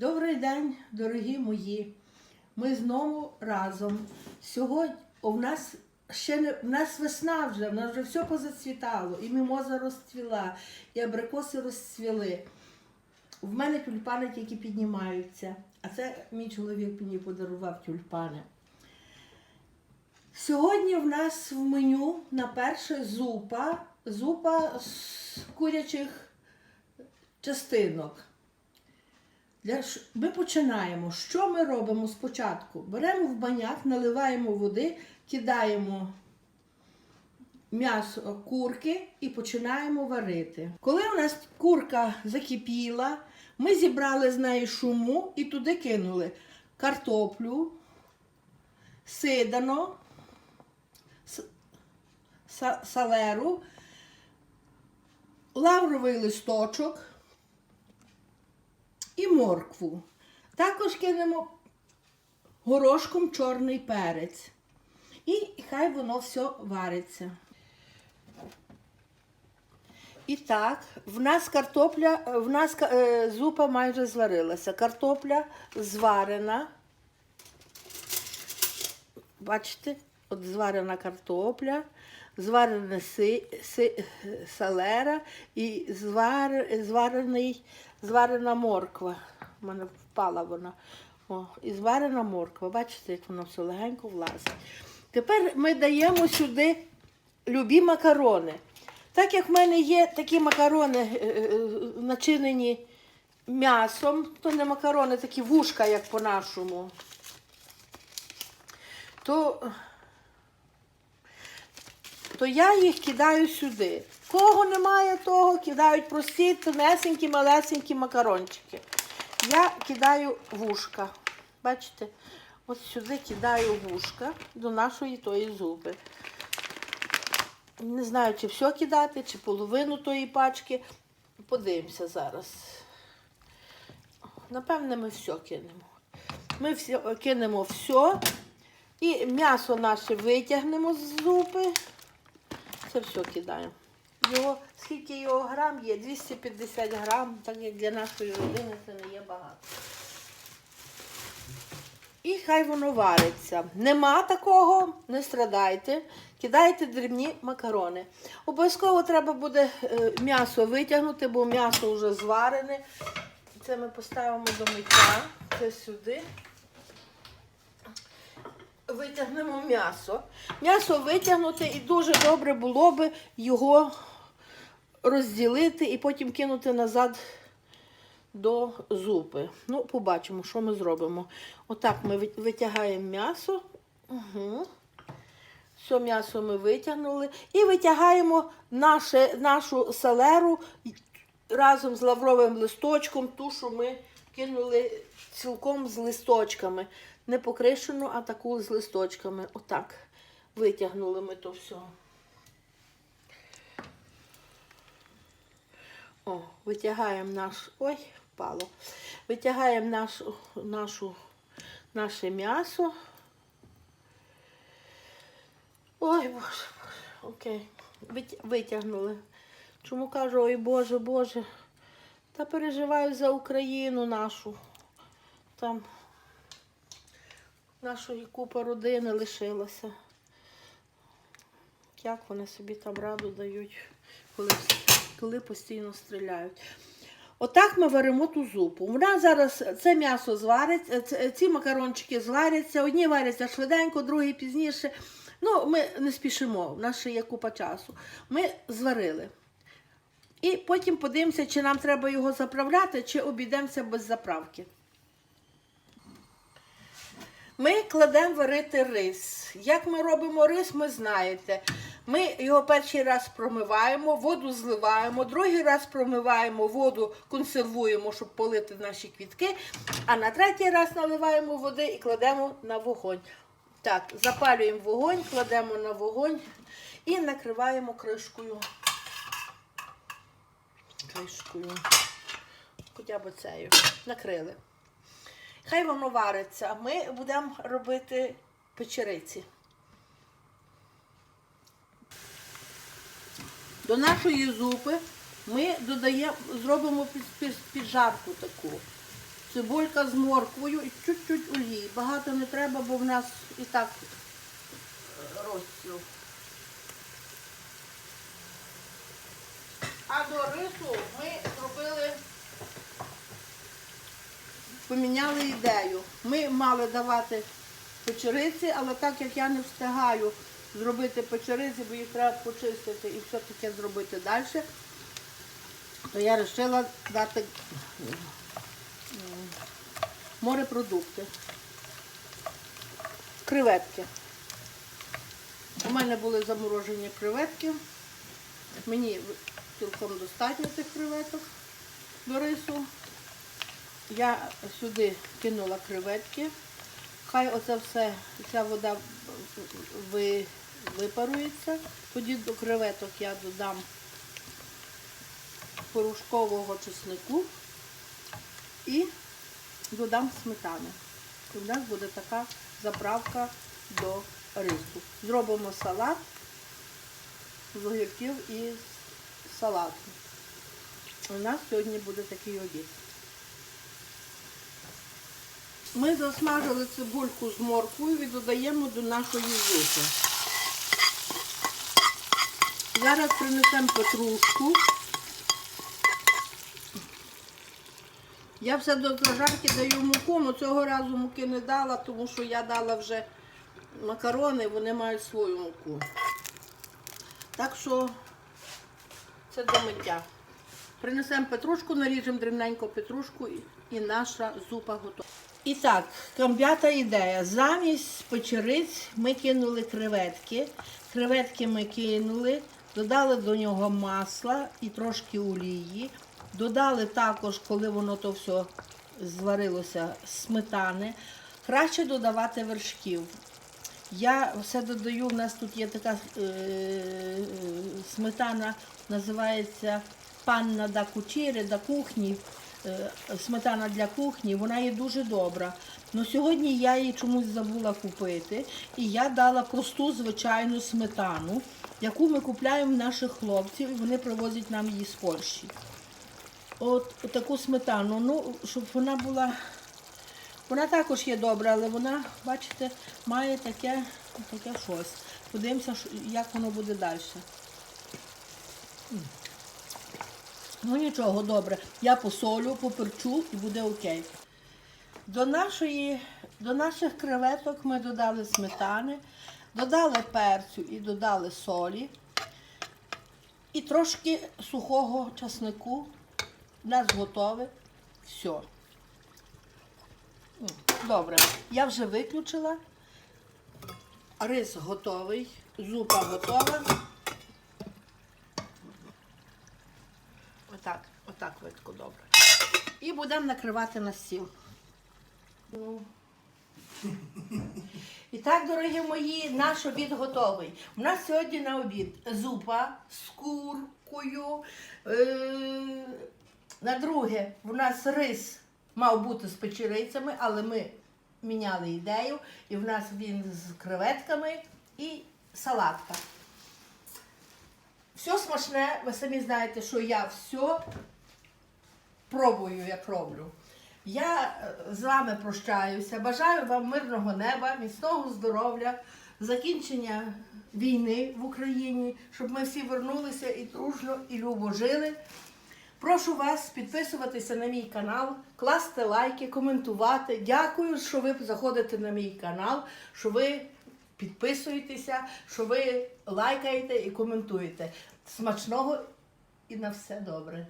Добрий день, дорогі мої. Ми знову разом. Сьогодні у нас ще не в нас весна вже, в нас вже все позацвітало, і мімоза розцвіла, і абрикоси розцвіли. В мене тюльпани тільки піднімаються, а це мій чоловік мені подарував тюльпани. Сьогодні в нас в меню на перше зупа, зупа з курячих частинок. Ми починаємо. Що ми робимо спочатку? Беремо в баняк, наливаємо води, кидаємо м'ясо курки і починаємо варити. Коли у нас курка закипіла, ми зібрали з неї шуму і туди кинули картоплю, сидано, салеру, лавровий листочок і моркву. Також кинемо горошком чорний перець. І хай воно все вариться. І так, в нас картопля, в нас е, зупа майже зварилася. Картопля зварена. Бачите, от зварена картопля, зварена си, си, салера і звар, зварений, зварена морква. У мене впала вона. О, і зварена морква. Бачите, як воно все легенько влазить. Тепер ми даємо сюди любі макарони. Так як в мене є такі макарони е, е, начинені м'ясом, то не макарони, такі вушка, як по-нашому, то, то я їх кидаю сюди. Кого немає того, кидають прості, тонесенькі, малесенькі макарончики. Я кидаю вушка. Бачите? От сюди кидаю вушка до нашої тої зуби. Не знаю, чи все кидати, чи половину тої пачки. Подивимося зараз. Напевне, ми все кинемо. Ми все, кинемо все. І м'ясо наше витягнемо з зупи. Це все кидаємо. Його, скільки його грам є? 250 грам, так як для нашої родини це не є багато. І хай воно вариться. Нема такого, не страдайте. Кидайте дрібні макарони. Обов'язково треба буде е, м'ясо витягнути, бо м'ясо вже зварене. Це ми поставимо до миття. Це сюди. Витягнемо м'ясо. М'ясо витягнути і дуже добре було би його розділити і потім кинути назад до зупи. Ну, побачимо, що ми зробимо. Отак ми витягаємо м'ясо. Угу. Все м'ясо ми витягнули. І витягаємо наше, нашу салеру разом з лавровим листочком, ту, що ми кинули цілком з листочками. Не покришену, а таку з листочками. Отак. Витягнули ми то все. О, витягаємо наш. Ой, впало. Витягаємо наш, нашу, наше м'ясо. Ой, боже, боже. Окей. Витягнули. Чому кажу, ой Боже, Боже. Та переживаю за Україну нашу. Там нашої купа родини лишилася. Як вони собі там раду дають, коли, коли постійно стріляють. Отак ми варимо ту зупу. У нас зараз це м'ясо звариться, ці макарончики зваряться. Одні варяться швиденько, другі пізніше. Ну, ми не спішимо, в нас ще є купа часу. Ми зварили. І потім подивимося, чи нам треба його заправляти, чи обійдемося без заправки. Ми кладемо варити рис. Як ми робимо рис, ми знаєте. Ми його перший раз промиваємо, воду зливаємо, другий раз промиваємо, воду консервуємо, щоб полити наші квітки, а на третій раз наливаємо води і кладемо на вогонь. Так, запалюємо вогонь, кладемо на вогонь і накриваємо кришкою. Кришкою. Хоча б цею. Накрили. Хай воно вариться. Ми будемо робити печериці. До нашої зупи ми додаємо, зробимо під- під- піджарку таку. цибулька з морквою і чуть-чуть олії. Багато не треба, бо в нас і так розсіл. А до рису ми поміняли ідею. Ми мали давати печериці, але так як я не встигаю зробити печериці, бо їх треба почистити і все таке зробити далі, то я вирішила дати морепродукти. Креветки. У мене були заморожені креветки. Мені цілком достатньо цих креветок до рису. Я сюди кинула креветки. Хай оце все, ця вода ви, випарується. Тоді до креветок я додам порошкового чеснику і додам сметани. В нас буде така заправка до рису. Зробимо салат з огірків і салату. У нас сьогодні буде такий обід. Ми засмажили цибульку з морквою і додаємо до нашої зупи. Зараз принесемо петрушку. Я все до зажарки даю муку, але цього разу муки не дала, тому що я дала вже макарони, вони мають свою муку. Так що це до миття. Принесемо петрушку, наріжемо дрібненько петрушку і, наша зупа готова. І так, камбята ідея. Замість печериць ми кинули креветки. Креветки ми кинули, додали до нього масла і трошки олії. Додали також, коли воно то все зварилося, сметани. Краще додавати вершків. Я все додаю, в нас тут є така е, сметана, називається панна да кучери, да кухні, е, сметана для кухні, вона є дуже добра. Ну сьогодні я її чомусь забула купити, і я дала просту звичайну сметану, яку ми купляємо в наших хлопців, і вони привозять нам її з Польщі. От, от таку сметану, ну, щоб вона була вона також є добра, але вона, бачите, має таке, таке щось. Подивимося, як воно буде далі. Ну нічого, добре. Я посолю, поперчу і буде окей. До, нашої, до наших креветок ми додали сметани, додали перцю і додали солі. І трошки сухого часнику. У нас готове. Все. Добре, я вже виключила. Рис готовий, зупа готова. Отак, отак видко добре. І будемо накривати на стіл. І так, дорогі мої, наш обід готовий. У нас сьогодні на обід зупа з куркою. Е- на друге, у нас рис мав бути з печерицями, але ми міняли ідею, і в нас він з креветками і салатка. Все смачне, ви самі знаєте, що я все пробую, як роблю. Я е, з вами прощаюся. Бажаю вам мирного неба, міцного здоров'я, закінчення війни в Україні, щоб ми всі вернулися і дружно, і любо жили. Прошу вас підписуватися на мій канал, класти лайки, коментувати. Дякую, що ви заходите на мій канал, що ви підписуєтеся, що ви лайкаєте і коментуєте. Смачного і на все добре.